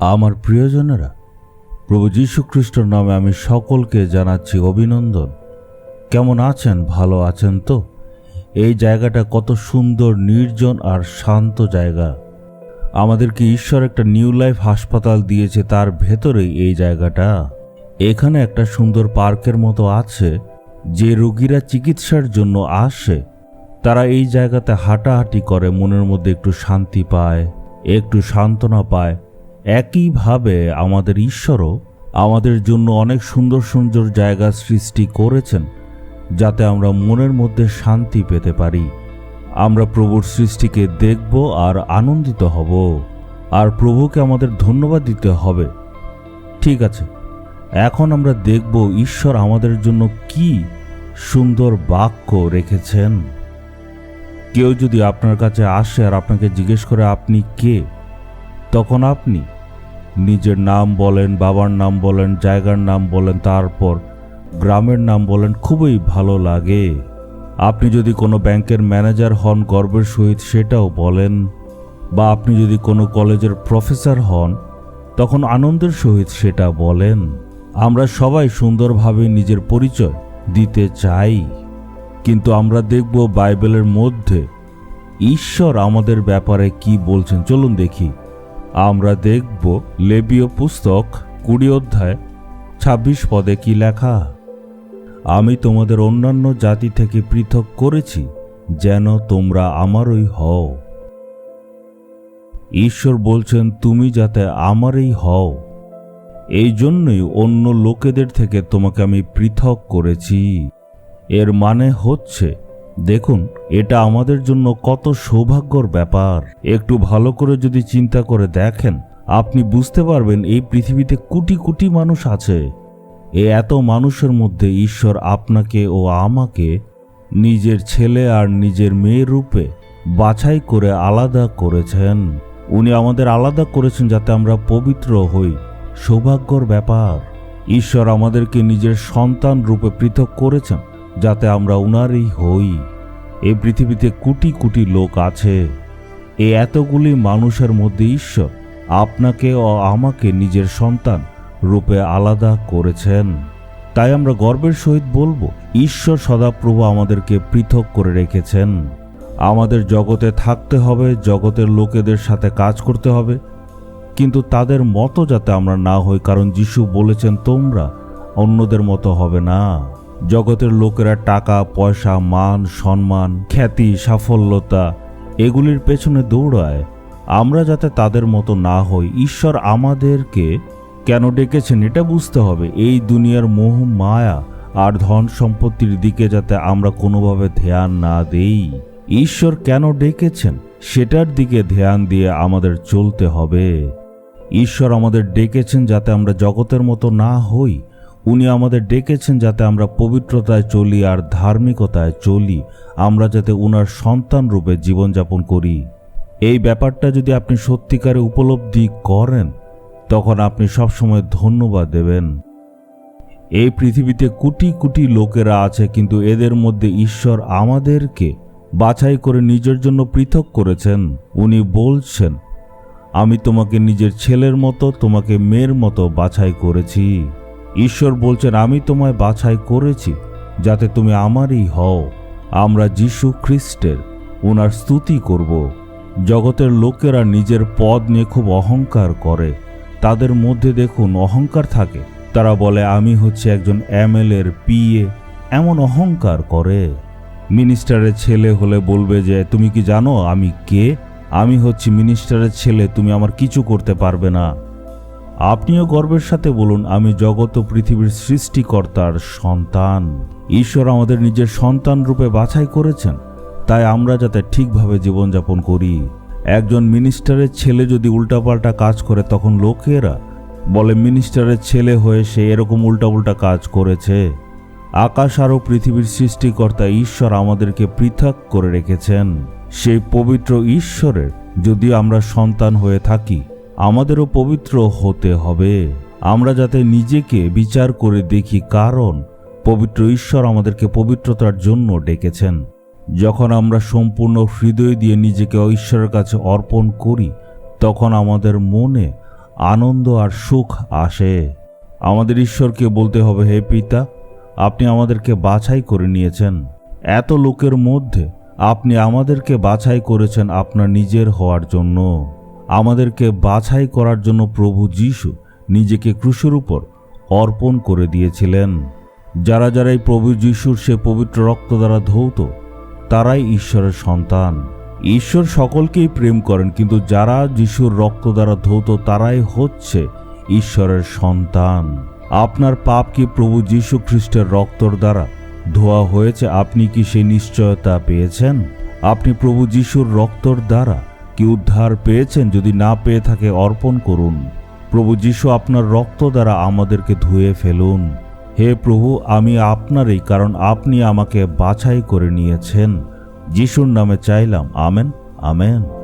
আমার প্রিয়জনেরা, প্রভু যীশু খ্রিস্টর নামে আমি সকলকে জানাচ্ছি অভিনন্দন। কেমন আছেন? ভালো আছেন তো? এই জায়গাটা কত সুন্দর, নির্জন আর শান্ত জায়গা। আমাদেরকে ঈশ্বর একটা নিউ লাইফ হাসপাতাল দিয়েছে, তার ভেতরেই এই জায়গাটা। এখানে একটা সুন্দর পার্কের মতো আছে, যে রোগীরা চিকিৎসার জন্য আসে। তারা এই জায়গাতে হাঁটাহাঁটি করে, মনের মধ্যে একটু শান্তি পায়, একটু সান্ত্বনা পায়। একইভাবে আমাদের ঈশ্বরও আমাদের জন্য অনেক সুন্দর সুন্দর জায়গা সৃষ্টি করেছেন, যাতে আমরা মনের মধ্যে শান্তি পেতে পারি। আমরা প্রভুর সৃষ্টিকে দেখব আর আনন্দিত হব। আর প্রভুকে আমাদের ধন্যবাদ দিতে হবে। ঠিক আছে, এখন আমরা দেখব ঈশ্বর আমাদের জন্য কি সুন্দর বাক্য রেখেছেন। কেউ যদি আপনার কাছে আসে আর আপনাকে জিজ্ঞেস করে আপনি কে, তখন আপনি নিজের নাম বলেন, বাবার নাম বলেন, জায়গার নাম বলেন, তারপর গ্রামের নাম বলেন, খুবই ভালো লাগে। আপনি যদি কোনো ব্যাংকের ম্যানেজার হন, গর্বের সহিত সেটাও বলেন। বা আপনি যদি কোনো কলেজের প্রফেসর হন, তখন আনন্দের সহিত সেটা বলেন। আমরা সবাই সুন্দরভাবে নিজের পরিচয় দিতে চাই। কিন্তু আমরা দেখব বাইবেলের মধ্যে, ঈশ্বর আমাদের ব্যাপারে কি বলছেন। চলুন দেখি। আমরা দেখব লেবীয় পুস্তক কুড়ি অধ্যায়, ছাব্বিশ পদে কি লেখা? আমি তোমাদের অন্যান্য জাতি থেকে পৃথক করেছি, যেন তোমরা আমারই হও। ঈশ্বর বলছেন, তুমি যাতে আমারই হও। এই জন্যই অন্য লোকেদের থেকে তোমাকে আমি পৃথক করেছি। এর মানে হচ্ছে দেখুন, এটা আমাদের জন্য কত সৌভাগ্যর ব্যাপার। একটু ভালো করে যদি চিন্তা করে দেখেন, আপনি বুঝতে পারবেন এই পৃথিবীতে কোটি কোটি মানুষ আছে। এ এত মানুষের মধ্যে ঈশ্বর আপনাকে ও আমাকে নিজের ছেলে আর নিজের মেয়ে রূপে বাছাই করে আলাদা করেছেন। উনি আমাদের আলাদা করেছেন যাতে আমরা পবিত্র হই। সৌভাগ্যর ব্যাপার। ঈশ্বর আমাদেরকে নিজের সন্তান রূপে পৃথক করেছেন। যাতে আমরা উনারই হই। এ পৃথিবীতে কোটি কোটি লোক আছে। এ এতগুলি মানুষের মধ্যে ঈশ্বর আপনাকে ও আমাকে নিজের সন্তান রূপে আলাদা করেছেন। তাই আমরা গর্বের সহিত বলব, ঈশ্বর সদাপ্রভু আমাদেরকে পৃথক করে রেখেছেন। আমাদের জগতে থাকতে হবে, জগতের লোকেদের সাথে কাজ করতে হবে। কিন্তু তাদের মতো যাতে আমরা না হই, কারণ যিশু বলেছেন, তোমরা অন্যদের মতো হবে না। জগতের লোকেরা টাকা, পয়সা, মান, সম্মান, খ্যাতি, সাফল্যতা এগুলির পেছনে দৌড়ায়। আমরা যাতে তাদের মতো না হই, ঈশ্বর আমাদেরকে কেন ডেকেছেন এটা বুঝতে হবে। এই দুনিয়ার মোহ, মায়া আর ধন সম্পত্তির দিকে যাতে আমরা কোনোভাবে ধ্যান না দেই, ঈশ্বর কেন ডেকেছেন? সেটার দিকে ধ্যান দিয়ে আমাদের চলতে হবে। ঈশ্বর আমাদের ডেকেছেন যাতে আমরা জগতের মতো না হই উনি আমাদের ডেকেছেন যাতে আমরা পবিত্রতায় চলি আর ধার্মিকতায় চলি। আমরা যাতে উনার সন্তান রূপে জীবনযাপন করি। এই ব্যাপারটা যদি আপনি সত্যিকারে উপলব্ধি করেন, তখন আপনি সবসময় ধন্যবাদ দেবেন। এই পৃথিবীতে কোটি কোটি লোকেরা আছে, কিন্তু এদের মধ্যে ঈশ্বর আমাদেরকে বাছাই করে নিজের জন্য পৃথক করেছেন। উনি বলছেন, আমি তোমাকে নিজের ছেলের মতো, তোমাকে মেয়ের মতো বাছাই করেছি। ঈশ্বর বলছেন, আমি তোমায় বাছাই করেছি যাতে তুমি আমারই হও। আমরা যিশু খ্রিস্টের ওনার স্তুতি করব। জগতের লোকেরা নিজের পদ নিয়ে খুব অহংকার করে। তাদের মধ্যে দেখুন অহংকার থাকে। তারা বলে, আমি হচ্ছে একজন এমএলএর পিএ এমন অহংকার করে। মিনিস্টারের ছেলে হলে বলবে যে, তুমি কি জানো আমি কে? আমি হচ্ছি মিনিস্টারের ছেলে, তুমি আমার কিছু করতে পারবে না। আপনিও গর্বের সাথে বলুন, আমি জগৎ ও পৃথিবীর সৃষ্টিকর্তার সন্তান। ঈশ্বর আমাদের নিজের সন্তান রূপে বাছাই করেছেন। তাই আমরা যাতে ঠিকভাবে জীবনযাপন করি। একজন মিনিস্টারের ছেলে যদি উল্টাপাল্টা কাজ করে, তখন লোকেরা বলে মিনিস্টারের ছেলে হয়ে সে এরকম উল্টাপাল্টা কাজ করেছে। আকাশ আরও পৃথিবীর সৃষ্টিকর্তা ঈশ্বর আমাদেরকে পৃথক করে রেখেছেন। সেই পবিত্র ঈশ্বরের যদি আমরা সন্তান হয়ে থাকি আমাদেরও পবিত্র হতে হবে। আমরা যাতে নিজেকে বিচার করে দেখি কারণ পবিত্র ঈশ্বর আমাদেরকে পবিত্রতার জন্য ডেকেছেন। যখন আমরা সম্পূর্ণ হৃদয় দিয়ে নিজেকে ঈশ্বরের কাছে অর্পণ করি, তখন আমাদের মনে আনন্দ আর সুখ আসে। আমাদের ঈশ্বরকে বলতে হবে, হে পিতা, আপনি আমাদেরকে বাছাই করে নিয়েছেন। এত লোকের মধ্যে আপনি আমাদেরকে বাছাই করেছেন আপনার নিজের হওয়ার জন্য। আমাদেরকে বাছাই করার জন্য প্রভু যীশু নিজেকে ক্রুশের উপর অর্পণ করে দিয়েছিলেন। যারা যারা এই প্রভু যীশুর সে পবিত্র রক্ত দ্বারা ধৌত, তারাই ঈশ্বরের সন্তান। ঈশ্বর সকলকেই প্রেম করেন, কিন্তু যারা যিশুর রক্ত দ্বারা ধৌত, তারাই হচ্ছে ঈশ্বরের সন্তান। আপনার পাপ কি প্রভু যীশু খ্রিস্টের রক্তর দ্বারা ধোয়া হয়েছে? আপনি কি সেই নিশ্চয়তা পেয়েছেন? আপনি প্রভু যিশুর রক্তর দ্বারা কি উদ্ধার পেয়েছেন যদি না পেয়ে থাকে অর্পণ করুন। প্রভু যিশু আপনার রক্ত দ্বারা আমাদেরকে ধুয়ে ফেলুন। হে প্রভু, আমি আপনারই, কারণ আপনি আমাকে বাছাই করে নিয়েছেন। যিশুর নামে চাইলাম, আমেন আমেন।